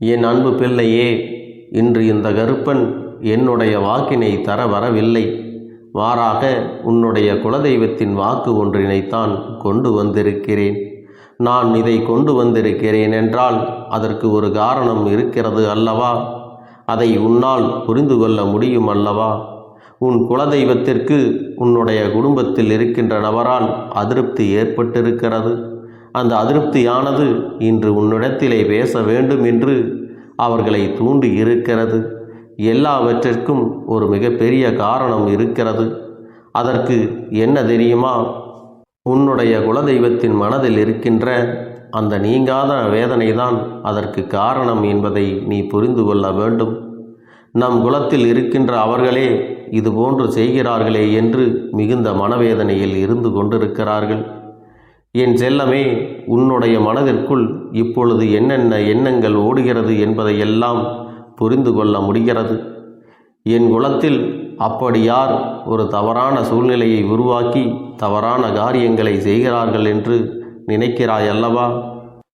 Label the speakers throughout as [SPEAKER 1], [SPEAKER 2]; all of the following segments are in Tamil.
[SPEAKER 1] என் அன்பு பிள்ளையே இன்று இந்த கருப்பன் என்னுடைய வாக்கினை தர வரவில்லை. மாறாக உன்னுடைய குலதெய்வத்தின் வாக்கு ஒன்றினைத்தான் கொண்டு வந்திருக்கிறேன். நான் இதை கொண்டு வந்திருக்கிறேன் என்றால் அதற்கு ஒரு காரணம் இருக்கிறது அல்லவா? அதை உன்னால் புரிந்து கொள்ள முடியும் அல்லவா? உன் குலதெய்வத்திற்கு உன்னுடைய குடும்பத்தில் இருக்கின்ற நபரால் அதிருப்தி ஏற்பட்டிருக்கிறது. அந்த அதிருப்தியானது இன்று உன்னிடத்திலே பேச வேண்டும் என்று அவர்களை தூண்டி இருக்கிறது. எல்லாவற்றிற்கும் ஒரு மிகப்பெரிய காரணம் இருக்கிறது. அதற்கு என்ன தெரியுமா? உன்னுடைய குலதெய்வத்தின் மனதில் இருக்கின்ற அந்த நீங்காத வேதனைதான் அதற்கு காரணம் என்பதை நீ புரிந்து கொள்ள வேண்டும். நம் குலத்தில் இருக்கின்ற அவர்களே இதுபோன்று செய்கிறார்களே என்று மிகுந்த மனவேதனையில் இருந்து கொண்டிருக்கிறார்கள். என் செல்லமே உன்னுடைய மனதிற்குள் இப்பொழுது என்னென்ன எண்ணங்கள் ஓடுகிறது என்பதையெல்லாம் புரிந்து கொள்ள முடிகிறது. என் குலத்தில் அப்படி யார் ஒரு தவறான சூழ்நிலையை உருவாக்கி தவறான காரியங்களை செய்கிறார்கள் என்று நினைக்கிறாய் அல்லவா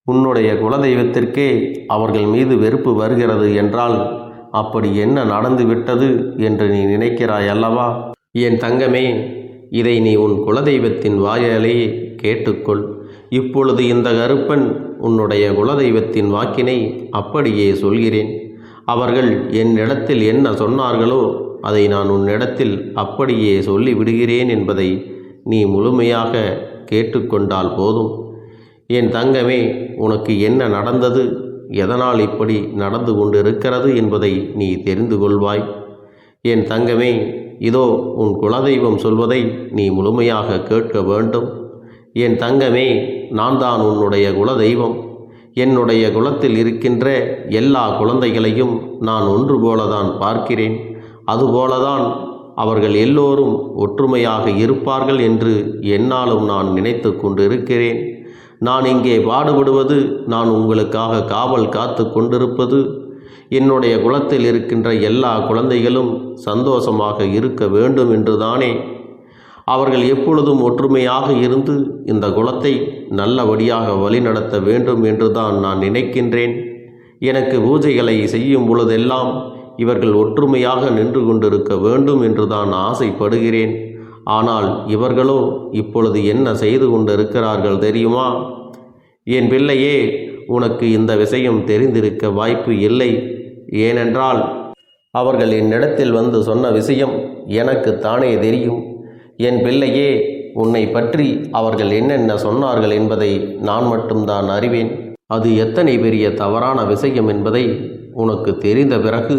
[SPEAKER 1] உன்னுடைய குலதெய்வத்திற்கே அவர்கள் மீது வெறுப்பு வருகிறது என்றால் அப்படி என்ன நடந்துவிட்டது என்று நீ நினைக்கிறாய் அல்லவா என் தங்கமே இதை நீ உன் குலதெய்வத்தின் வாயாலேயே கேட்டுக்கொள். இப்பொழுது இந்த கருப்பன் உன்னுடைய குலதெய்வத்தின் வாக்கினை அப்படியே சொல்கிறேன். அவர்கள் என்னிடத்தில் என்ன சொன்னார்களோ அதை நான் உன்னிடத்தில் அப்படியே சொல்லிவிடுகிறேன் என்பதை நீ முழுமையாக கேட்டுக்கொண்டால் போதும். என் தங்கமே உனக்கு என்ன நடந்தது? எதனால் இப்படி நடந்து கொண்டிருக்கிறது என்பதை நீ தெரிந்து கொள்வாய். என் தங்கமே இதோ உன் குலதெய்வம் சொல்வதை நீ முழுமையாக கேட்க வேண்டும். என் தங்கமே நான் தான் உன்னுடைய குலதெய்வம். என்னுடைய குலத்தில் இருக்கின்ற எல்லா குழந்தைகளையும் நான் ஒன்று போலதான் பார்க்கிறேன். அதுபோலதான் அவர்கள் எல்லோரும் ஒற்றுமையாக இருப்பார்கள் என்று என்னாலும் நான் நினைத்து கொண்டிருக்கிறேன். நான் இங்கே பாடுபடுவது நான் உங்களுக்காக காவல் காத்து கொண்டிருப்பது என்னுடைய குலத்தில் இருக்கின்ற எல்லா குழந்தைகளும் சந்தோஷமாக இருக்க வேண்டும் என்றுதானே. அவர்கள் எப்பொழுதும் ஒற்றுமையாக இருந்து இந்த குலத்தை நல்லபடியாக வழிநடத்த வேண்டும் என்றுதான் நான் நினைக்கின்றேன். எனக்கு பூஜைகளை செய்யும் பொழுதெல்லாம் இவர்கள் ஒற்றுமையாக நின்று கொண்டிருக்க வேண்டும் என்று தான் ஆசைப்படுகிறேன். ஆனால் இவர்களோ இப்பொழுது என்ன செய்து கொண்டிருக்கிறார்கள் தெரியுமா? என் பிள்ளையே உனக்கு இந்த விஷயம் தெரிந்திருக்க வாய்ப்பு இல்லை. ஏனென்றால் அவர்கள் என்னிடத்தில் வந்து சொன்ன விஷயம் எனக்கு தானே தெரியும். என் பிள்ளையே உன்னை பற்றி அவர்கள் என்னென்ன சொன்னார்கள் என்பதை நான் மட்டும்தான் அறிவேன். அது எத்தனை பெரிய தவறான விஷயம் என்பதை உனக்கு தெரிந்த பிறகு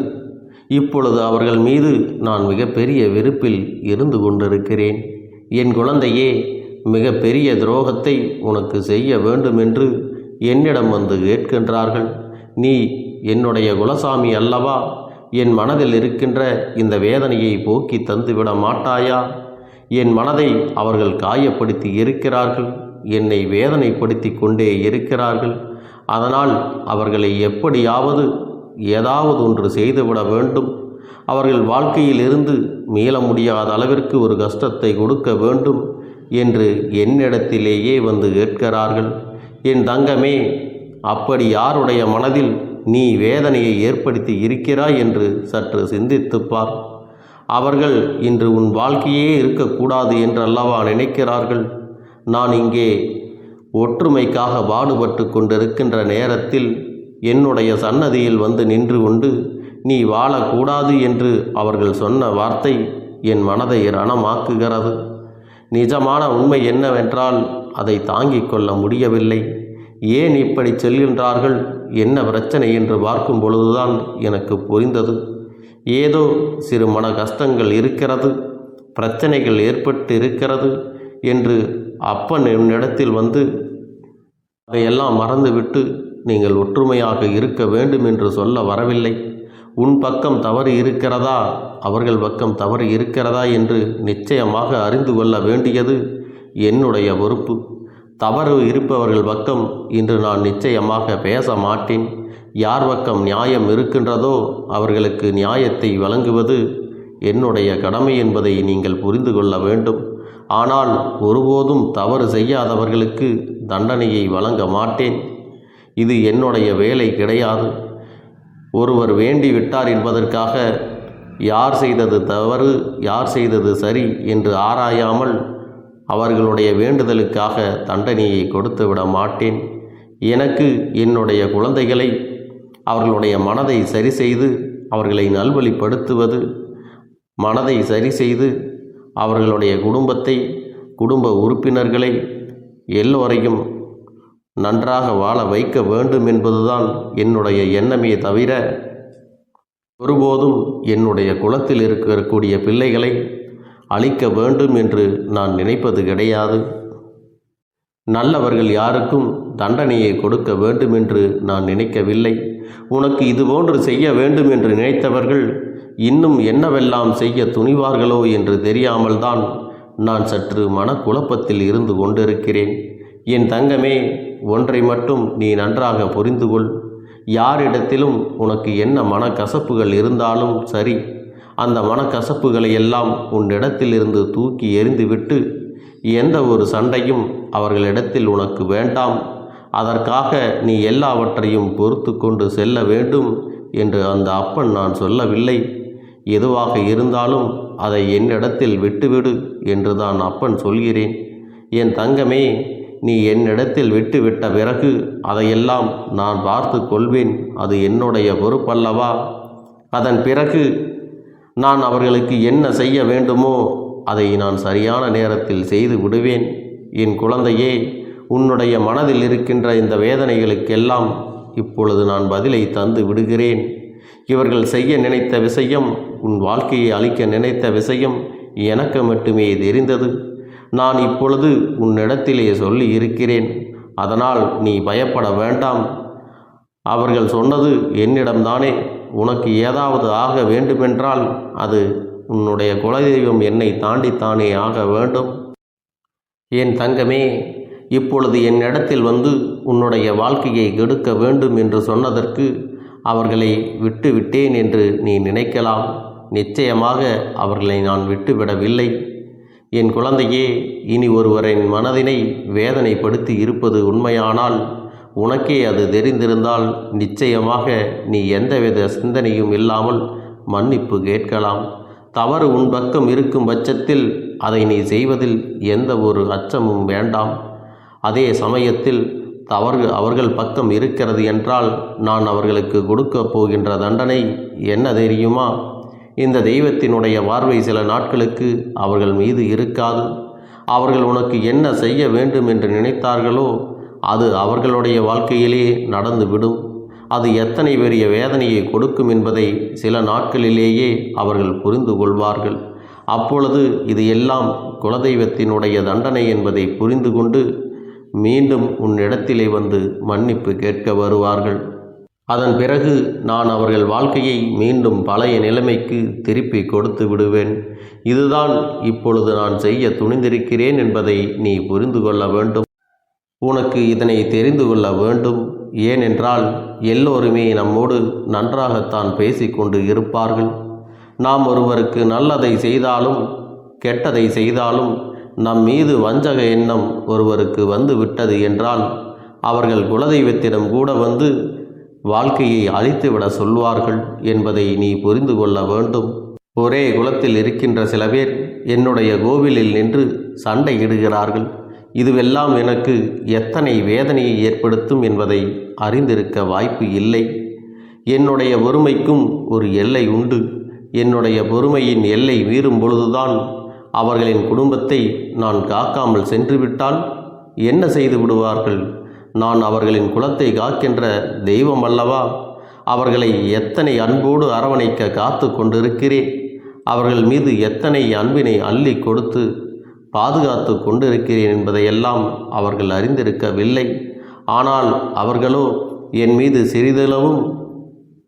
[SPEAKER 1] இப்பொழுது அவர்கள் மீது நான் மிகப்பெரிய வெறுப்பில் இருந்து கொண்டிருக்கிறேன். என் குழந்தையே மிக பெரிய துரோகத்தை உனக்கு செய்ய வேண்டும் என்று என்னிடம் வந்து கேட்கின்றார்கள். நீ என்னுடைய குலசாமி அல்லவா? என் மனதில் இருக்கின்ற இந்த வேதனையை போக்கி தந்துவிட மாட்டாயா? என் மனதை அவர்கள் காயப்படுத்தி இருக்கிறார்கள். என்னை வேதனைப்படுத்தி கொண்டே இருக்கிறார்கள். அதனால் அவர்களை எப்படியாவது ஏதாவது ஒன்று செய்துவிட வேண்டும். அவர்கள் வாழ்க்கையில் இருந்து மீள முடியாத அளவிற்கு ஒரு கஷ்டத்தை கொடுக்க வேண்டும் என்று என்னிடத்திலேயே வந்து கேட்கிறார்கள். என் தங்கமே அப்படி யாருடைய மனதில் நீ வேதனையை ஏற்படுத்தி இருக்கிறாய் என்று சற்று சிந்தித்துப்பார் அவர்கள் இன்று உன் வாழ்க்கையே இருக்கக்கூடாது என்று அல்லவா நினைக்கிறார்கள்? நான் இங்கே ஒற்றுமைக்காக பாடுபட்டு கொண்டிருக்கின்ற நேரத்தில் என்னுடைய சன்னதியில் வந்து நின்று கொண்டு நீ வாழக்கூடாது என்று அவர்கள் சொன்ன வார்த்தை என் மனதை ரணமாக்குகிறது. நிஜமான உண்மை என்னவென்றால் அதை தாங்கிக் கொள்ள முடியவில்லை. ஏன் இப்படி செல்கின்றார்கள்? என்ன பிரச்சனை என்று பார்க்கும் பொழுதுதான் எனக்கு புரிந்தது. ஏதோ சிறு மன கஷ்டங்கள் இருக்கிறது பிரச்சனைகள் ஏற்பட்டு இருக்கிறது என்று அப்பன் என்னிடத்தில் வந்து அதையெல்லாம் மறந்துவிட்டு நீங்கள் ஒற்றுமையாக இருக்க வேண்டும் என்று சொல்ல வரவில்லை. உன் பக்கம் தவறு இருக்கிறதா? அவர்கள் பக்கம் தவறு இருக்கிறதா? என்று நிச்சயமாக அறிந்து கொள்ள வேண்டியது என்னுடைய பொறுப்பு. தவறு இருப்பவர்கள் பக்கம் இன்று நான் நிச்சயமாக பேச மாட்டேன். யார் பக்கம் நியாயம் இருக்கின்றதோ அவர்களுக்கு நியாயத்தை வழங்குவது என்னுடைய கடமை என்பதை நீங்கள் புரிந்து கொள்ள வேண்டும். ஆனால் ஒருபோதும் தவறு செய்யாதவர்களுக்கு தண்டனையை வழங்க மாட்டேன். இது என்னுடைய வேலை கிடையாது. ஒருவர் வேண்டி விட்டார் என்பதற்காக யார் செய்தது தவறு யார் செய்தது சரி என்று ஆராயாமல் அவர்களுடைய வேண்டுதலுக்காக தண்டனையை கொடுத்து விட மாட்டேன். எனக்கு என்னுடைய குழந்தைகளை அவர்களுடைய மனதை சரி செய்து அவர்களை நல்வழிப்படுத்துவது மனதை சரி செய்து அவர்களுடைய குடும்பத்தை குடும்ப உறுப்பினர்களை எல்லோரையும் நன்றாக வாழ வைக்க வேண்டும் என்பதுதான் என்னுடைய எண்ணமே தவிர ஒருபோதும் என்னுடைய குலத்தில் இருக்கக்கூடிய பிள்ளைகளை அழிக்க வேண்டும் என்று நான் நினைப்பது கிடையாது. நல்லவர்கள் யாருக்கும் தண்டனையை கொடுக்க வேண்டும் என்று நான் நினைக்கவில்லை. உனக்கு இதுபோன்று செய்ய வேண்டும் என்று நினைத்தவர்கள் இன்னும் என்னவெல்லாம் செய்ய துணிவார்களோ என்று தெரியாமல்தான் நான் சற்று மனக்குழப்பத்தில் இருந்து கொண்டிருக்கிறேன். என் தங்கமே ஒன்றை மட்டும் நீ நன்றாக புரிந்து கொள் யாரிடத்திலும் உனக்கு என்ன மனக்கசப்புகள் இருந்தாலும் சரி அந்த மனக்கசப்புகளை எல்லாம் உன்னிடத்திலிருந்து தூக்கி எறிந்துவிட்டு எந்த ஒரு சண்டையும் அவர்களிடத்தில் உனக்கு வேண்டாம். அதற்காக நீ எல்லாவற்றையும் பொறுத்து கொண்டு செல்ல வேண்டும் என்று அந்த அப்பன் நான் சொல்லவில்லை. எதுவாக இருந்தாலும் அதை என்னிடத்தில் விட்டுவிடு என்று தான் அப்பன் சொல்கிறேன். என் தங்கமே நீ என்னிடத்தில் விட்டுவிட்ட பிறகு அதையெல்லாம் நான் பார்த்து கொள்வேன். அது என்னுடைய பொறுப்பல்லவா? அதன் பிறகு நான் அவர்களுக்கு என்ன செய்ய வேண்டுமோ அதை நான் சரியான நேரத்தில் செய்து விடுவேன். என் குழந்தையே உன்னுடைய மனதில் இருக்கின்ற இந்த வேதனைகளுக்கெல்லாம் இப்பொழுது நான் பதிலை தந்து விடுகிறேன். இவர்கள் செய்ய நினைத்த விஷயம் உன் வாழ்க்கையை அழிக்க நினைத்த விஷயம் எனக்கு மட்டுமே தெரிந்தது. நான் இப்பொழுது உன்னிடத்திலே சொல்லி இருக்கிறேன். அதனால் நீ பயப்பட வேண்டாம். அவர்கள் சொன்னது என்னிடம்தானே. உனக்கு ஏதாவது ஆக வேண்டுமென்றால் அது உன்னுடைய குலதெய்வம் என்னை தாண்டித்தானே ஆக வேண்டும். என் தங்கமே இப்பொழுது என்னிடத்தில் வந்து உன்னுடைய வாழ்க்கையை கெடுக்க வேண்டும் என்று சொன்னதற்கு அவர்களை விட்டு விட்டேன் என்று நீ நினைக்கலாம். நிச்சயமாக அவர்களை நான் விட்டுவிடவில்லை. என் குழந்தையே இனி ஒருவரின் மனதினை வேதனைப்படுத்தி இருப்பது உண்மையானால் உனக்கே அது தெரிந்திருந்தால் நிச்சயமாக நீ எந்தவித சிந்தனையும் இல்லாமல் மன்னிப்பு கேட்கலாம். தவறு உன் பக்கம் இருக்கும் பட்சத்தில் அதை நீ செய்வதில் எந்த ஒரு அச்சமும் வேண்டாம். அதே சமயத்தில் தவறு அவர்கள் பக்கம் இருக்கிறது என்றால் நான் அவர்களுக்கு கொடுக்கப் போகின்ற தண்டனை என்ன தெரியுமா? இந்த தெய்வத்தினுடைய பார்வை சில நாட்களுக்கு அவர்கள் மீது இருக்காது. அவர்கள் உனக்கு என்ன செய்ய வேண்டும் என்று நினைத்தார்களோ அது அவர்களுடைய வாழ்க்கையிலே நடந்துவிடும். அது எத்தனை பெரிய வேதனையை கொடுக்கும் என்பதை சில நாட்களிலேயே அவர்கள் புரிந்து கொள்வார்கள். அப்பொழுது இது எல்லாம் குலதெய்வத்தினுடைய தண்டனை என்பதை புரிந்து கொண்டு மீண்டும் உன்னிடத்திலே வந்து மன்னிப்பு கேட்க வருவார்கள். அதன் பிறகு நான் அவர்கள் வாழ்க்கையை மீண்டும் பழைய நிலைமைக்கு திருப்பி கொடுத்து விடுவேன். இதுதான் இப்பொழுது நான் செய்ய துணிந்திருக்கிறேன் என்பதை நீ புரிந்து கொள்ள வேண்டும். உனக்கு இதனை தெரிந்து கொள்ள வேண்டும். ஏனென்றால் எல்லோருமே நம்மோடு நன்றாகத்தான் பேசிக்கொண்டு இருப்பார்கள். நாம் ஒருவருக்கு நல்லதை செய்தாலும் கெட்டதை செய்தாலும் நம் மீது வஞ்சக எண்ணம் ஒருவருக்கு வந்து விட்டது என்றால் அவர்கள் குலதெய்வத்திடம் கூட வந்து வாழ்க்கையை அழித்துவிட சொல்வார்கள் என்பதை நீ புரிந்து கொள்ள வேண்டும். ஒரே குலத்தில் இருக்கின்ற சில பேர் என்னுடைய கோவிலில் நின்று சண்டையிடுகிறார்கள் இதுவெல்லாம் எனக்கு எத்தனை வேதனையை ஏற்படுத்தும் என்பதை அறிந்திருக்க வாய்ப்பு இல்லை. என்னுடைய பொறுமைக்கும் ஒரு எல்லை உண்டு. என்னுடைய பொறுமையின் எல்லை மீறும் பொழுதுதான் அவர்களின் குடும்பத்தை நான் காக்காமல் சென்றுவிட்டால் என்ன செய்து விடுவார்கள்? நான் அவர்களின் குலத்தை காக்கின்ற தெய்வம் அல்லவா? அவர்களை எத்தனை அன்போடு அரவணைக்க காத்து கொண்டிருக்கிறேன்? அவர்கள் மீது எத்தனை அன்பினை அள்ளி கொடுத்து பாதுகாத்து கொண்டிருக்கிறேன் என்பதையெல்லாம் அவர்கள் அறிந்திருக்கவில்லை. ஆனால் அவர்களோ என் மீது சிறிதளவும்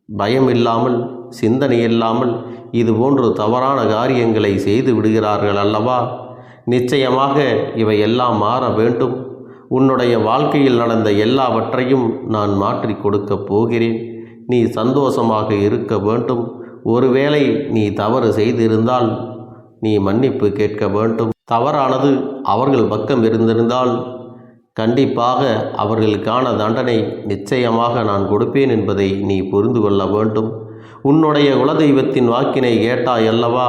[SPEAKER 1] பயம் இல்லாமல் சிந்தனை இல்லாமல் இது போன்று தவறான காரியங்களை செய்து விடுகிறார்கள் அல்லவா? நிச்சயமாக இவையெல்லாம் மாற வேண்டும். உன்னுடைய வாழ்க்கையில் நடந்த எல்லாவற்றையும் நான் மாற்றி கொடுக்கப் போகிறேன். நீ சந்தோஷமாக இருக்க வேண்டும். ஒருவேளை நீ தவறு செய்திருந்தால் நீ மன்னிப்பு கேட்க வேண்டும். தவறானது அவர்கள் பக்கம் இருந்திருந்தால் கண்டிப்பாக அவர்களுக்கான தண்டனை நிச்சயமாக நான் கொடுப்பேன் என்பதை நீ புரிந்து கொள்ள வேண்டும். உன்னுடைய குலதெய்வத்தின் வாக்கினை கேட்டாய் அல்லவா?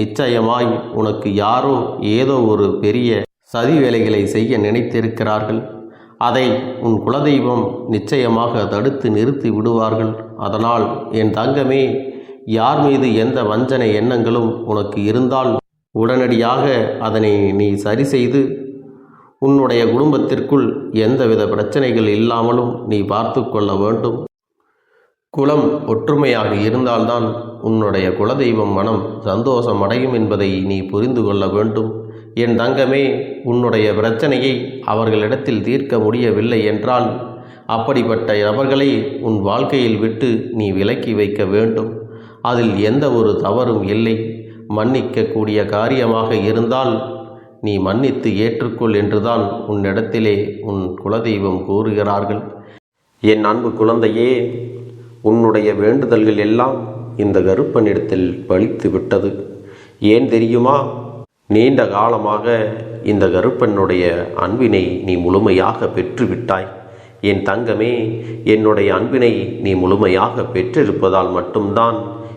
[SPEAKER 1] நிச்சயமாய் உனக்கு யாரோ ஏதோ ஒரு பெரிய சதி வேலைகளை செய்ய நினைத்திருக்கிறார்கள். அதை உன் குலதெய்வம் நிச்சயமாக தடுத்து நிறுத்தி விடுவார்கள். அதனால் என் தங்கமே யார் மீது எந்த வஞ்சனை எண்ணங்களும் உனக்கு இருந்தால் உடனடியாக அதனை நீ சரி செய்து உன்னுடைய குடும்பத்திற்குள் எந்தவித பிரச்சனைகள் இல்லாமலும் நீ பார்த்து கொள்ள வேண்டும். குலம் ஒற்றுமையாக இருந்தால்தான் உன்னுடைய குலதெய்வம் மனம் சந்தோஷம் அடையும் என்பதை நீ புரிந்து கொள்ள வேண்டும். என் தங்கமே உன்னுடைய பிரச்சனையை அவர்களிடத்தில் தீர்க்க முடியவில்லை என்றால் அப்படிப்பட்ட நபர்களை உன் வாழ்க்கையில் விட்டு நீ விலக்கி வைக்க வேண்டும். அதில் எந்த ஒரு தவறும் இல்லை. மன்னிக்கக்கூடிய காரியமாக இருந்தால் நீ மன்னித்து ஏற்றுக்கொள் என்றுதான் உன்னிடத்திலே உன் குலதெய்வம் கூறுகிறார்கள். என் அன்பு குழந்தையே உன்னுடைய வேண்டுதல்கள் எல்லாம் இந்த கருப்பனிடத்தில் பழித்து விட்டது. ஏன் தெரியுமா? நீண்ட காலமாக இந்த கருப்பனுடைய அன்பினை நீ முழுமையாக பெற்றுவிட்டாய். என் தங்கமே என்னுடைய அன்பினை நீ முழுமையாக பெற்றிருப்பதால் மட்டும்தான்